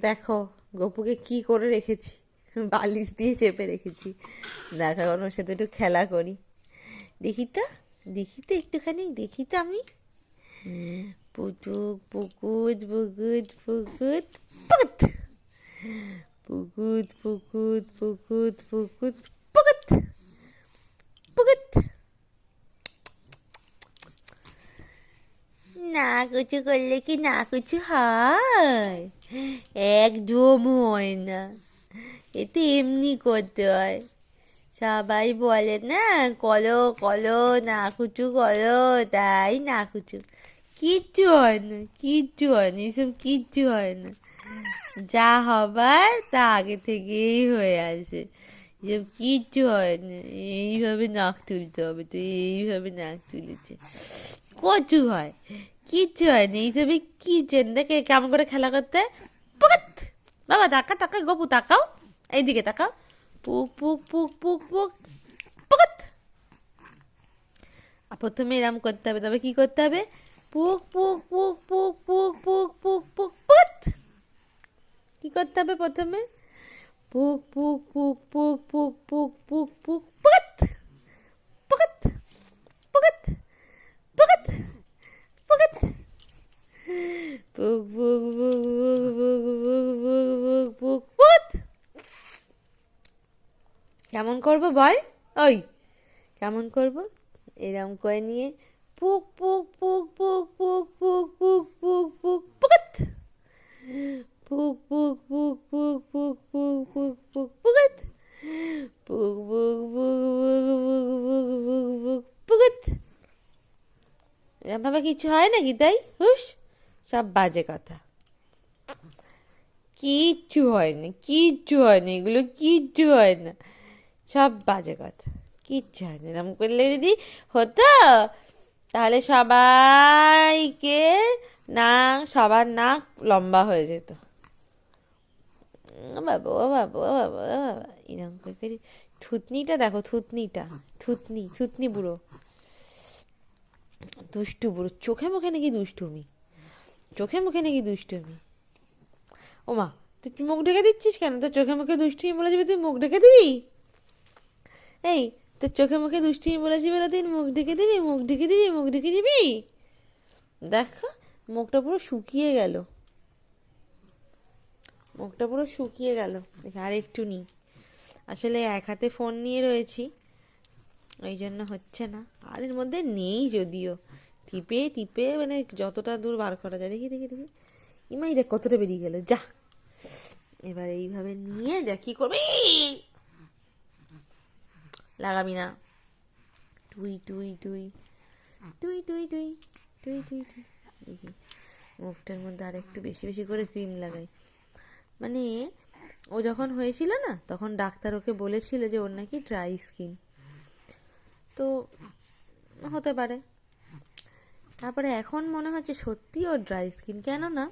দেখো, গপুকে কি করে রেখেছি? বালিশ দিয়ে চেপে রেখেছি। দেখা কোনো সাথে একটু খেলা করি। দেখি তো দেখি তো একটুখানি, দেখি তো আমি। পুটুক পুকুত পুকুত পুকুত। পুকুত পুকুত পুকুত পুকুত না কিছু করলে কি না কিছু হয়? একদম হয় না। এতে এমনি করতে হয়। সবাই বলে, না কলো কলো না কুচু কলো তাই না কুচু কিচ্ছু হয় না, কিচ্ছু হয় না, এসব কিচ্ছু হয় না। যা হবার তা আগে থেকেই হয়ে আসে। এসব কিচ্ছু হয় না এইভাবে নাক তুলতে হবে তো এইভাবে নাক তুলেছে কচু হয় কিচ্ছু হয় না এইসবে কি চেন্দাকে কেমন করে খেলা করতে হয়? বাবা তাকা তাকা গপু তাকাও এইদিকে তাকাও পুক পুক পুক পুক পুক পুকুত প্রথমে এরম করতে হবে তবে কি করতে হবে পুক পুক পুক পুক পুক পুক পুক পুক পুকুত কি করতে হবে প্রথমে পুক পুক পুক পুক পুক পুক পুক পুক পুকুত পুকুত পুকুত পুকুত পুকুত পুক পুক পুক পুক পুক পুক পুক পুক পুক কেমন করব বল ওই কেমন করব এরম করে নিয়ে পুক পুক পুক পুক পুক পুক পুক পুক পুক পুকুত পুক পুক পুক পুক পুক পুক পুক পুক পুকুত পুক পুক পুক পুক পুক পুক পুক পুকুত এরমভাবে কিছু হয় নাকি তাই হুস সব বাজে কথা কিচ্ছু হয় না কিচ্ছু হয় না এগুলো কিচ্ছু হয় না সব বাজে কথা কিচ্ছু হয় না এরকম করলে যদি হতো তাহলে সবাইকে নাক সবার নাক লম্বা হয়ে যেত বাবা ও বাবা বাবা বাবা এরকম করে করে। থুতনিটা দেখো, থুতনিটা। থুতনি থুতনি বুড়ো। দুষ্টু বুড়ো। চোখে মুখে নাকি দুষ্টুমি? চোখে মুখে নাকি দুষ্টুমি? ও মা, তুই মুখ ঢেকে দিচ্ছিস কেন? তোর চোখে মুখে দুষ্টুমি বলে যাবে, তুই মুখ ঢেকে দিবি? এই, তোর চোখে মুখে দুষ্টুমি বলে তুই মুখ ঢেকে দিবি? মুখ ঢেকে দিবি? মুখ ঢেকে দিবি? দেখো, মুখটা পুরো শুকিয়ে গেল। মুখটা পুরো শুকিয়ে গেল। আর একটু নি আসলে এক হাতে ফোন নিয়ে রয়েছি। ওই জন্য হচ্ছে না। আর এর মধ্যে নেই যদিও। টিপে টিপে মানে যতটা দূর বার করা যায়। দেখি দেখি দেখি। ইমাই দেখ কতটা বেরিয়ে গেল। যা। এবার এইভাবে নিয়ে দেখ কি করবি? লাগাবি না। টুই টুই টুই। টুই টুই টুই। টুই টুই টুই। দেখি। মুখটার মধ্যে আর একটু বেশি বেশি করে ক্রিম লাগাই। মানে ও যখন হয়েছিল না, তখন ডাক্তার ওকে বলেছিল যে ওর নাকি ড্রাই স্কিন তো হতে পারে। তারপরে এখন মনে হচ্ছে সত্যি ওর ড্রাই স্কিন কেন না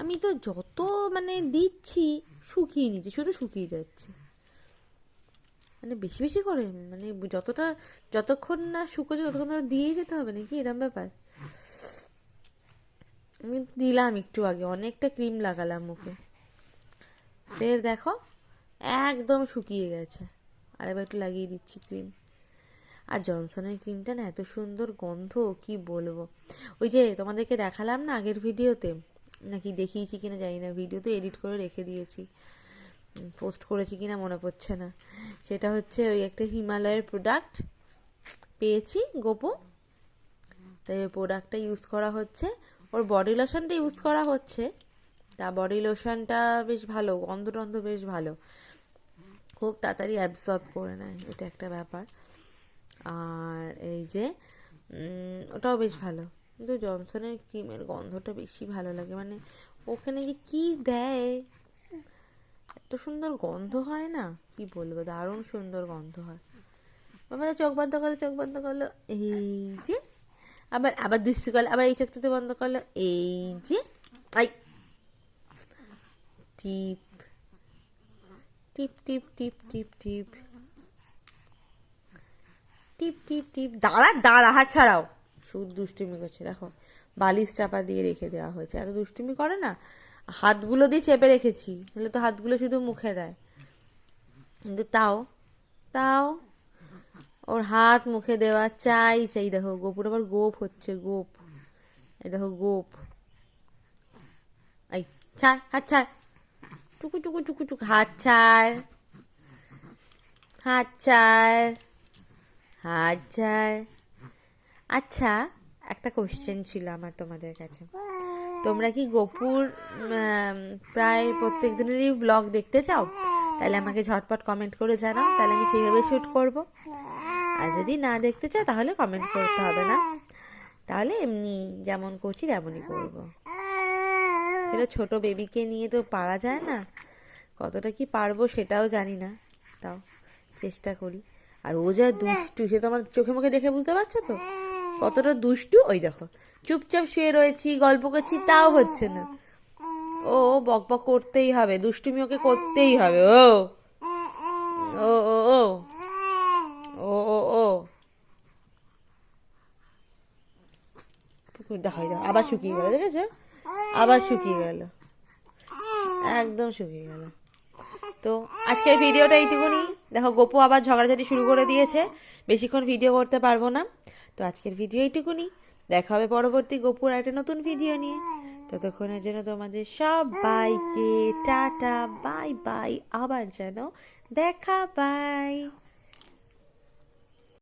আমি তো যত মানে দিচ্ছি, শুকিয়ে নিচ্ছি, শুধু শুকিয়ে যাচ্ছে। মানে বেশি বেশি করে মানে যতটা, যতক্ষণ না শুকোচ্ছে ততক্ষণ দিয়েই যেতে হবে নাকি? এরম ব্যাপার। আমি দিলাম একটু আগে, অনেকটা ক্রিম লাগালাম মুখে ফের দেখো, একদম শুকিয়ে গেছে। আর এবার একটু লাগিয়ে দিচ্ছি ক্রিম আর জনসনের ক্রিমটা না এত সুন্দর গন্ধ, কি বলব? ওই যে তোমাদেরকে দেখালাম না আগের ভিডিওতে? নাকি দেখিয়েছি কিনা জানি না, ভিডিওতে এডিট করে রেখে দিয়েছি। পোস্ট করেছি কিনা মনে পড়ছে না। সেটা হচ্ছে ওই একটা হিমালয়ের প্রোডাক্ট পেয়েছি গোপো। তাই ওই প্রোডাক্টটা ইউজ করা হচ্ছে। ওর বডি লোশনটা ইউজ করা হচ্ছে। তা বডি লোশনটা বেশ ভালো গন্ধ টন্ধ বেশ ভালো। খুব তাড়াতাড়ি অ্যাবসর্ব করে নেয়, এটা একটা ব্যাপার। আর এই যে ওটাও বেশ ভালো। কিন্তু জনসনের ক্রিমের গন্ধটা বেশি ভালো লাগে। মানে ওখানে যে কি দেয়? এত সুন্দর গন্ধ হয় না? কি বলব? দারুণ সুন্দর গন্ধ হয়। বাবা, চোখ বন্ধ করল, চোখ বন্ধ করল, এই যে। আবার আবার দুষ্টু করল আবার এই চোখটাতে বন্ধ করল, এই যে। আই! টিপ টিপ টিপ টিপ টিপ টিপ। টিপ টিপ টিপ। দাঁড়া দাঁড়া, হাত ছাড়াও। শুধু দুষ্টুমি করছে, দেখো। বালিশ চাপা দিয়ে রেখে দেওয়া হয়েছে। এত দুষ্টুমি করে না? হাতগুলো দিয়ে চেপে রেখেছি। তো হাতগুলো শুধু মুখে দেয়। কিন্তু তাও তাও ওর হাত মুখে দেওয়া চাই চাই। দেখো, গোপুর আবার গোপ হচ্ছে, গোপ। এই দেখো, গোপ। এই, ছাড়, হাত ছাড়। টুকু টুকু টুকু টুকু হাত ছাড়। হাত ছাড়। হাত ছাড়। আচ্ছা একটা কোশ্চেন ছিল আমার তোমাদের কাছে। তোমরা কি গোপুর প্রায় প্রত্যেক দিনেরই ব্লগ দেখতে চাও? তাহলে আমাকে ঝটপট কমেন্ট করে জানাও, তাহলে আমি সেইভাবে শ্যুট করব। আর যদি না দেখতে চাও, তাহলে কমেন্ট করতে হবে না। তাহলে এমনি যেমন করছি, তেমনই করব। সেটা ছোট বেবিকে নিয়ে তো পারা যায় না। কতটা কি পারব সেটাও জানি না। তাও চেষ্টা করি। আর ও যা দুষ্টু সে তো আমার চোখে মুখে দেখে বুঝতে পারছ তো? কতটা দুষ্টু। ওই দেখো চুপচাপ শুয়ে রয়েছি গল্প করছি তাও হচ্ছে না। ও বক বক করতেই হবে দুষ্টুমি ওকে করতেই হবে ও। ও ও ও। ও ও ও। দেখো, আবার শুকিয়ে গেল দেখেছ? আবার শুকিয়ে গেল। একদম শুকিয়ে গেল। তো আজকের ভিডিওটা এইটুকুনি। দেখো, গোপু আবার ঝগড়াঝাটি শুরু করে দিয়েছে। বেশিক্ষণ ভিডিও করতে পারব না। তো আজকের ভিডিও এইটুকুনি। দেখা হবে পরবর্তী গোপুর একটা নতুন ভিডিও নিয়ে। ততক্ষণের জন্য তোমাদের সবাইকে টাটা, বাই বাই। আবার যেন দেখা, বাই।